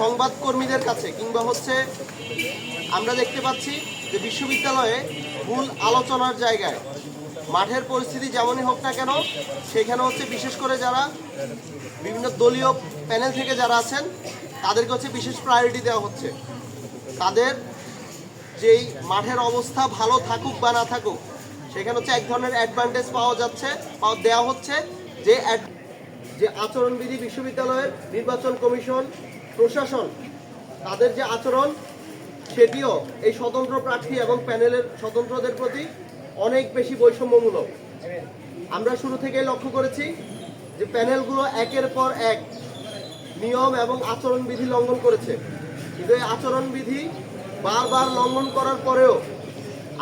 সংবাদকর্মীদের কাছে কিংবা হচ্ছে আমরা দেখতে পাচ্ছি যে বিশ্ববিদ্যালয়ে মূল আলোচনার জায়গায় মাঠের পরিস্থিতি যেমনই হোক না কেন, সেখানে হচ্ছে বিশেষ করে যারা বিভিন্ন দলীয় প্যানেল থেকে যারা আছেন, তাদেরকে হচ্ছে বিশেষ প্রায়োরিটি দেওয়া হচ্ছে। তাদের যেই মাঠের অবস্থা ভালো থাকুক বা না থাকুক, সেখানে হচ্ছে এক ধরনের অ্যাডভান্টেজ পাওয়া যাচ্ছে, পাওয়া দেওয়া হচ্ছে যে যে আচরণবিধি বিশ্ববিদ্যালয়ের নির্বাচন কমিশন প্রশাসন, তাদের যে আচরণ, সেটিও এই স্বতন্ত্র প্রার্থী এবং প্যানেলের স্বতন্ত্রদের প্রতি অনেক বেশি বৈষম্যমূলক। আমরা শুরু থেকেই লক্ষ্য করেছি যে প্যানেলগুলো একের পর এক নিয়ম এবং আচরণবিধি লঙ্ঘন করেছে। কিন্তু এই আচরণবিধি বারবার লঙ্ঘন করার পরেও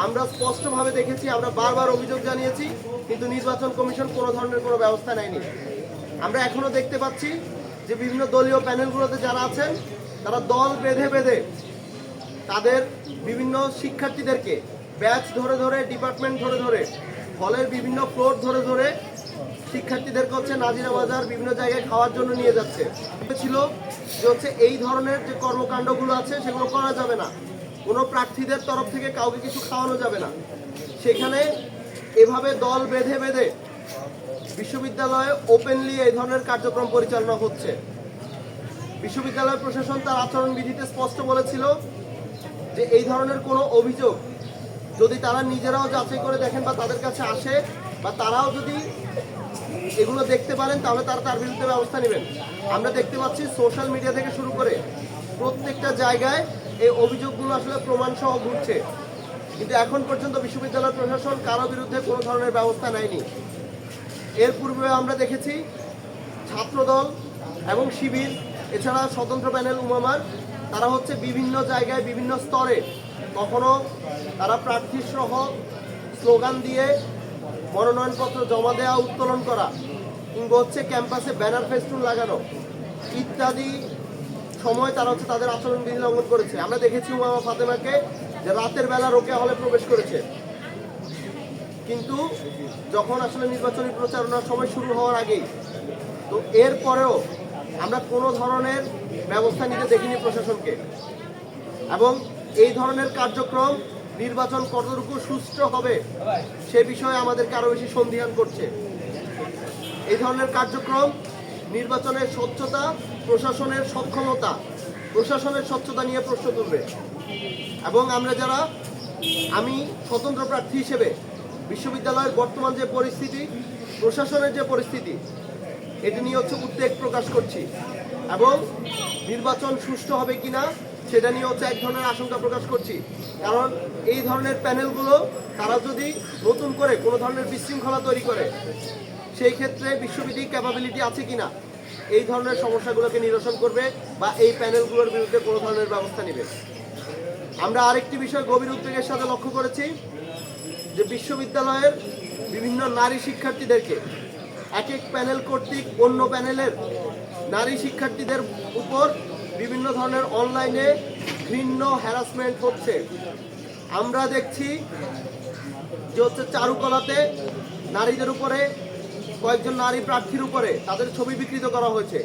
আমরা স্পষ্টভাবে দেখেছি, আমরা বারবার অভিযোগ জানিয়েছি, কিন্তু নির্বাচন কমিশন কোনো ধরনের কোনো ব্যবস্থা নেয়নি। আমরা এখনও দেখতে পাচ্ছি যে বিভিন্ন দলীয় প্যানেলগুলোতে যারা আছেন, তারা দল বেঁধে বেঁধে তাদের বিভিন্ন শিক্ষার্থীদেরকে ব্যাচ ধরে ধরে, ডিপার্টমেন্ট ধরে ধরে, হলের বিভিন্ন ফ্লোর ধরে ধরে শিক্ষার্থীদেরকে হচ্ছে নাজিরা বাজার বিভিন্ন জায়গায় খাওয়ার জন্য নিয়ে যাচ্ছে। ছিল যে হচ্ছে এই ধরনের যে কর্মকাণ্ডগুলো আছে, সেগুলো করা যাবে না। কোনো প্রার্থীদের তরফ থেকে কাউকে কিছু খাওয়ানো যাবে না। সেখানে এভাবে দল বেঁধে বেঁধে বিশ্ববিদ্যালয়ে ওপেনলি এই ধরনের কার্যক্রম পরিচালনা হচ্ছে। বিশ্ববিদ্যালয় প্রশাসন তার আচরণবিধিতে স্পষ্ট বলেছিল যে এই ধরনের কোনো অভিযোগ যদি তারা নিজেরাও যাচাই করে দেখেন বা তাদের কাছে আসে বা তারাও যদি এগুলো দেখতে পারেন, তাহলে তারা তার বিরুদ্ধে ব্যবস্থা নেবেন। আমরা দেখতে পাচ্ছি সোশ্যাল মিডিয়া থেকে শুরু করে প্রত্যেকটা জায়গায় এই অভিযোগগুলো আসলে প্রমাণ সহ ঘুরছে। কিন্তু এখন পর্যন্ত বিশ্ববিদ্যালয় প্রশাসন কারও বিরুদ্ধে কোনো ধরনের ব্যবস্থা নেয়নি। এর পূর্বে আমরা দেখেছি ছাত্রদল এবং শিবির, এছাড়া স্বতন্ত্র প্যানেল উমামার। তারা হচ্ছে বিভিন্ন জায়গায়, বিভিন্ন স্তরে কখনো তারা প্রার্থী সহ স্লোগান দিয়ে মনোনয়নপত্র জমা দেওয়া উত্তোলন করা, কিংবা হচ্ছে ক্যাম্পাসে ব্যানার ফেস্টুন লাগানো ইত্যাদি সময় তারা হচ্ছে তাদের আচরণবিধি লঙ্ঘন করেছে। আমরা দেখেছি উমামা ফাতেমাকে যে রাতের বেলা রোকে হলে প্রবেশ করেছে। কিন্তু যখন আসলে নির্বাচনী প্রচারণার সময় শুরু হওয়ার আগেই, তো এরপরেও আমরা কোনো ধরনের ব্যবস্থা নিতে দেখিনি প্রশাসনকে। এবং এই ধরনের কার্যক্রম নির্বাচন কতটুকু সুষ্ঠু হবে সে বিষয়ে আমাদেরকে আরও বেশি সন্ধিহান করছে। এই ধরনের কার্যক্রম নির্বাচনের স্বচ্ছতা, প্রশাসনের সক্ষমতা, প্রশাসনের স্বচ্ছতা নিয়ে প্রশ্ন তুলবে। এবং আমরা যারা, আমি স্বতন্ত্র প্রার্থী হিসেবে বিশ্ববিদ্যালয়ের বর্তমান যে পরিস্থিতি, প্রশাসনের যে পরিস্থিতি, এটি নিয়ে হচ্ছে উদ্বেগ প্রকাশ করছি। এবং নির্বাচন সুষ্ঠু হবে কিনা, সেটা নিয়ে হচ্ছে এক ধরনের আশঙ্কা প্রকাশ করছি। কারণ এই ধরনের প্যানেলগুলো, তারা যদি নতুন করে কোনো ধরনের বিশৃঙ্খলা তৈরি করে, সেই ক্ষেত্রে বিশ্ববিধি ক্যাপাবিলিটি আছে কিনা, এই ধরনের সমস্যাগুলোকে নিরসন করবে বা এই প্যানেলগুলোর বিরুদ্ধে কোনো ধরনের ব্যবস্থা নেবে। আমরা আরেকটি বিষয় গভীর উদ্বেগের সাথে লক্ষ্য করেছি যে বিশ্ববিদ্যালয়ের বিভিন্ন নারী শিক্ষার্থীদেরকে এক এক প্যানেল কর্তৃক অন্য প্যানেলের নারী শিক্ষার্থীদের উপর বিভিন্ন ধরনের অনলাইনে ঘৃণ্য হ্যারাসমেন্ট হচ্ছে। আমরা দেখছি যে হচ্ছে চারুকলাতে নারীদের উপরে কয়েকজন নারী প্রার্থীর উপরে তাদের ছবি বিকৃত করা হয়েছে।